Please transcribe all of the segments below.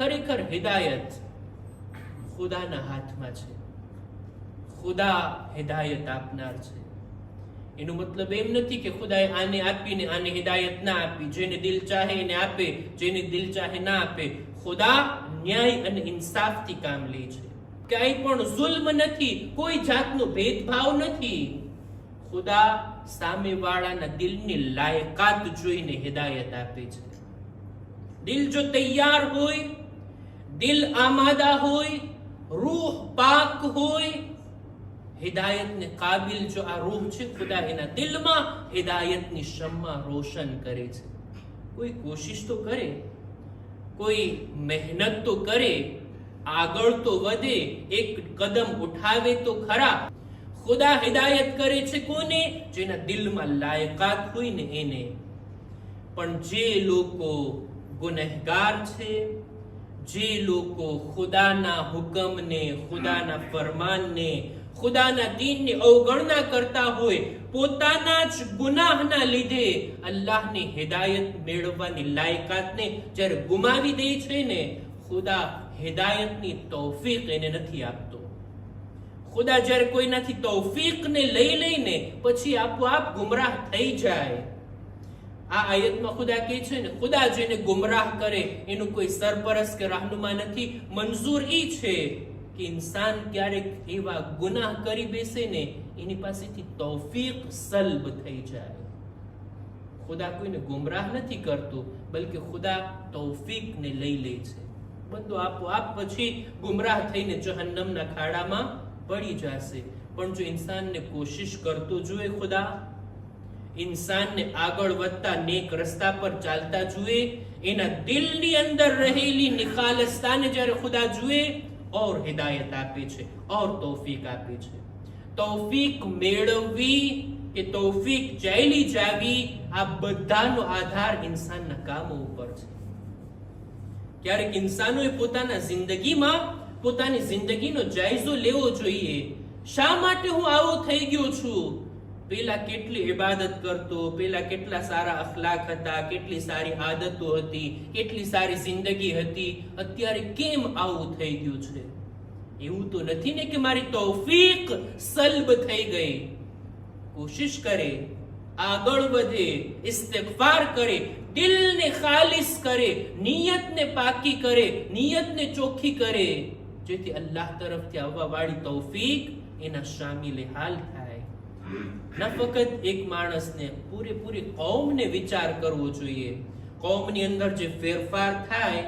ખરેખર હિદાયત ખુદાના હાથમાં છે. ખુદા હિદાયત આપનાર છે. એનો મતલબ એમ નથી કે ખુદાએ આને આપીને આને હિદાયત ના આપી. જેને દિલ ચાહે એને આપે, જેને દિલ ચાહે ના આપે. ખુદા ન્યાય અને ઇન્સાફથી કામ લે છે. ક્યાંય પણ જુલ્મ નથી, કોઈ જાતનો ભેદભાવ નથી. ખુદા સામેવાળાના દિલની લાયકાત જોઈને હિદાયત આપે છે. દિલ જો તૈયાર હોય દિલ આમાદા હોય, રૂહ પાક હોય, હિદાયતને કાબિલ જો આ રૂહ છે ખુદા એના દિલમાં હિદાયતની શમ્મા રોશન કરે છે. કોઈ કોશિશ તો કરે, કોઈ મહેનત તો કરે, આગળ તો વધે, એક કદમ ઉઠાવે તો ખરા. ખુદા હિદાયત કરે છે કોને? જેના દિલમાં લાયકાત હોય ને એને. પણ જે લોકો ગુનેહગાર છે જે લોકો ખુદાના હુકમને, ખુદાના ફરમાનને, ખુદાના દીનની અવગણના કરતા હોય, પોતાના જ ગુનાહના લીધે અલ્લાહની હિદાયત મેળવવાની લાયકાતને જ્યારે ગુમાવી દે છે ને, ખુદા હિદાયતની તૌફીક એને નથી આપતો. ખુદા જ્યારે કોઈનાથી તૌફીકને લઈ લઈને, પછી આપોઆપ ગુમરાહ થઈ જાય. આ આયતમાં ખુદા કહે છે ને, ખુદા જેને ગુમરાહ કરે, એનું કોઈ સરપરસ કે રહનુમા નથી. મંજૂર ઈ છે કે ઇન્સાન ક્યારેક એવા ગુનાહ કરી બેસે ને, એની પાસેથી તૌફીક સલ્બ થઈ જાય. ખુદા કોઈને ગુમરાહ નથી કરતો, બલકે ખુદા તૌફીકને લઈ લે છે. બંદો આપોઆપ પછી ગુમરાહ થઈને જહન્નમના ખાડામાં પડી જશે. પણ જો ઇન્સાનને કોશિશ કરતો જોઈએ ખુદા ઇન્સાનને આગળ વધતા નેક રસ્તા પર ચાલતા જુએ, એના દિલની અંદર રહેલી નિખાલસતાને જ્યારે ખુદા જુએ, ઓર હિદાયત આપે છે, ઓર તૌફીક આપે છે. તૌફીક મેળવવી કે તૌફીક ચાલી જાવી આ બધાનો આધાર ઇન્સાનના કામો ઉપર છે. ક્યારેક ઇન્સાનોએ પોતાના જિંદગીમાં પોતાની જિંદગીનો જાયઝો લેવો જોઈએ. શા માટે હું આવો થઈ ગયો છું? પેલા કેટલી ઇબાદત કરતો, પેલા કેટલા સારા અખલાક હતા, કેટલી સારી આદતો હતી, કેટલી સારી જિંદગી હતી, અત્યારે કેમ આવું થઈ ગયું છે? એવું તો નથી ને કે મારી તૌફીક સલ્બ થઈ ગઈ. કોશિશ કરે, આગળ વધે, ઇસ્તિગફાર કરે, દિલને ખાલિસ કરે, નિયતને પાકી કરે, નિયતને ચોખ્ખી કરે. જેથી અલ્લાહ તરફથી આવવા વાળી તૌફીક એના શામિલે હાલ થાય. ના ફક્ત એક માણસને, પૂરેપૂરી કૌમને વિચાર કરવો જોઈએ? કૌમની અંદર જે ફેરફાર થાય,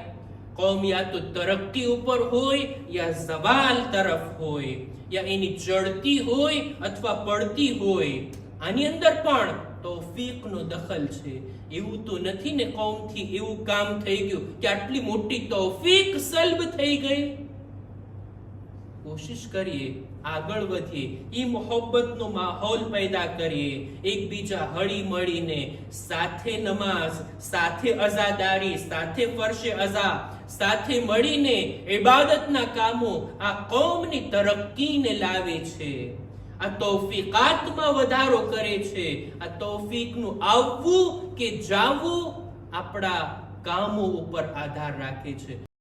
કૌમ યા તો તરક્કી ઉપર હોય, યા સવાલ તરફ હોય, યા એની ચડતી હોય અથવા પડતી હોય. આની અંદર પણ તૌફીકનો દખલ છે. એવું તો નથી ને કૌમથી એવું કામ થઈ ગયું કે આટલી મોટી તૌફીક સલ્બ થઈ ગઈ? કોશિશ કરીએ, આગળ વધીએ એ મોહબ્બતનો માહોલ પેદા કરીએ, એકબીજા હળી મળીને, સાથે નમાઝ, સાથે અઝાદારી, સાથે ફરશે અઝા, સાથે મળીને ઇબાદતના કામો આ કૌમની તરક્કીને લાવે છે. આ તૌફીકાતમાં વધારો કરે છે. આ તૌફીકનું આવવું કે જાવું આપણા કામો ઉપર આધાર રાખે છે.